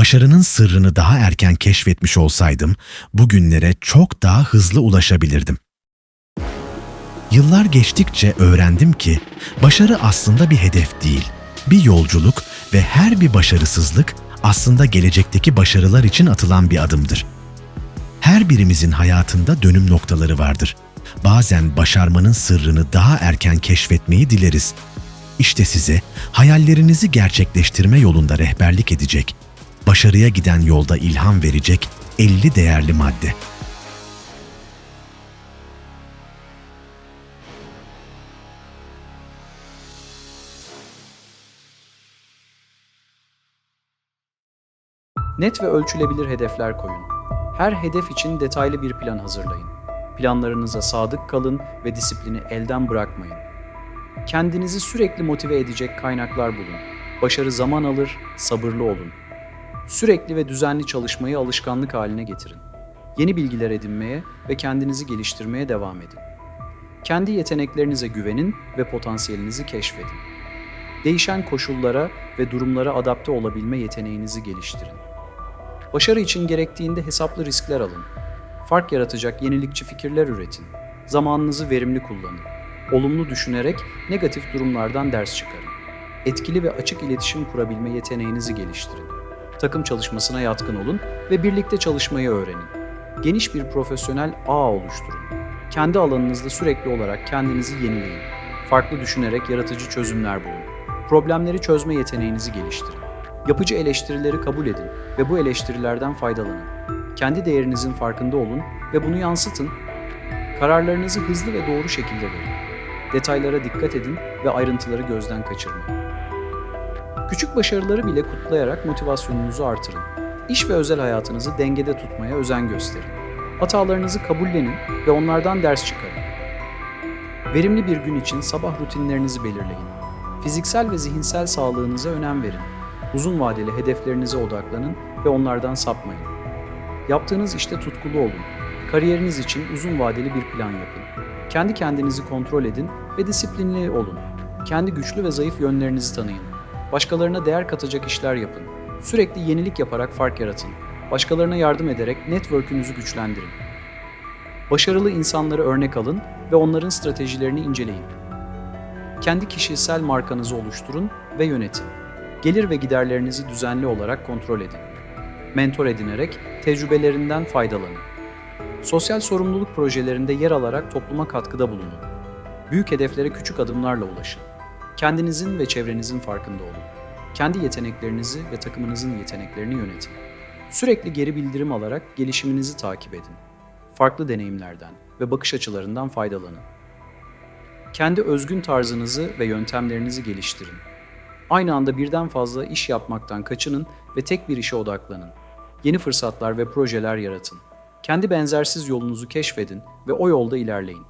Başarının sırrını daha erken keşfetmiş olsaydım, bugünlere çok daha hızlı ulaşabilirdim. Yıllar geçtikçe öğrendim ki başarı aslında bir hedef değil, bir yolculuk ve her bir başarısızlık aslında gelecekteki başarılar için atılan bir adımdır. Her birimizin hayatında dönüm noktaları vardır. Bazen başarmanın sırrını daha erken keşfetmeyi dileriz. İşte size hayallerinizi gerçekleştirme yolunda rehberlik edecek, başarıya giden yolda ilham verecek 50 değerli madde. Net ve ölçülebilir hedefler koyun. Her hedef için detaylı bir plan hazırlayın. Planlarınıza sadık kalın ve disiplini elden bırakmayın. Kendinizi sürekli motive edecek kaynaklar bulun. Başarı zaman alır, sabırlı olun. Sürekli ve düzenli çalışmayı alışkanlık haline getirin. Yeni bilgiler edinmeye ve kendinizi geliştirmeye devam edin. Kendi yeteneklerinize güvenin ve potansiyelinizi keşfedin. Değişen koşullara ve durumlara adapte olabilme yeteneğinizi geliştirin. Başarı için gerektiğinde hesaplı riskler alın. Fark yaratacak yenilikçi fikirler üretin. Zamanınızı verimli kullanın. Olumlu düşünerek negatif durumlardan ders çıkarın. Etkili ve açık iletişim kurabilme yeteneğinizi geliştirin. Takım çalışmasına yatkın olun ve birlikte çalışmayı öğrenin. Geniş bir profesyonel ağ oluşturun. Kendi alanınızda sürekli olarak kendinizi yenileyin. Farklı düşünerek yaratıcı çözümler bulun. Problemleri çözme yeteneğinizi geliştirin. Yapıcı eleştirileri kabul edin ve bu eleştirilerden faydalanın. Kendi değerinizin farkında olun ve bunu yansıtın. Kararlarınızı hızlı ve doğru şekilde verin. Detaylara dikkat edin ve ayrıntıları gözden kaçırmayın. Küçük başarıları bile kutlayarak motivasyonunuzu artırın. İş ve özel hayatınızı dengede tutmaya özen gösterin. Hatalarınızı kabullenin ve onlardan ders çıkarın. Verimli bir gün için sabah rutinlerinizi belirleyin. Fiziksel ve zihinsel sağlığınıza önem verin. Uzun vadeli hedeflerinize odaklanın ve onlardan sapmayın. Yaptığınız işte tutkulu olun. Kariyeriniz için uzun vadeli bir plan yapın. Kendi kendinizi kontrol edin ve disiplinli olun. Kendi güçlü ve zayıf yönlerinizi tanıyın. Başkalarına değer katacak işler yapın. Sürekli yenilik yaparak fark yaratın. Başkalarına yardım ederek network'ünüzü güçlendirin. Başarılı insanları örnek alın ve onların stratejilerini inceleyin. Kendi kişisel markanızı oluşturun ve yönetin. Gelir ve giderlerinizi düzenli olarak kontrol edin. Mentor edinerek tecrübelerinden faydalanın. Sosyal sorumluluk projelerinde yer alarak topluma katkıda bulunun. Büyük hedeflere küçük adımlarla ulaşın. Kendinizin ve çevrenizin farkında olun. Kendi yeteneklerinizi ve takımınızın yeteneklerini yönetin. Sürekli geri bildirim alarak gelişiminizi takip edin. Farklı deneyimlerden ve bakış açılarından faydalanın. Kendi özgün tarzınızı ve yöntemlerinizi geliştirin. Aynı anda birden fazla iş yapmaktan kaçının ve tek bir işe odaklanın. Yeni fırsatlar ve projeler yaratın. Kendi benzersiz yolunuzu keşfedin ve o yolda ilerleyin.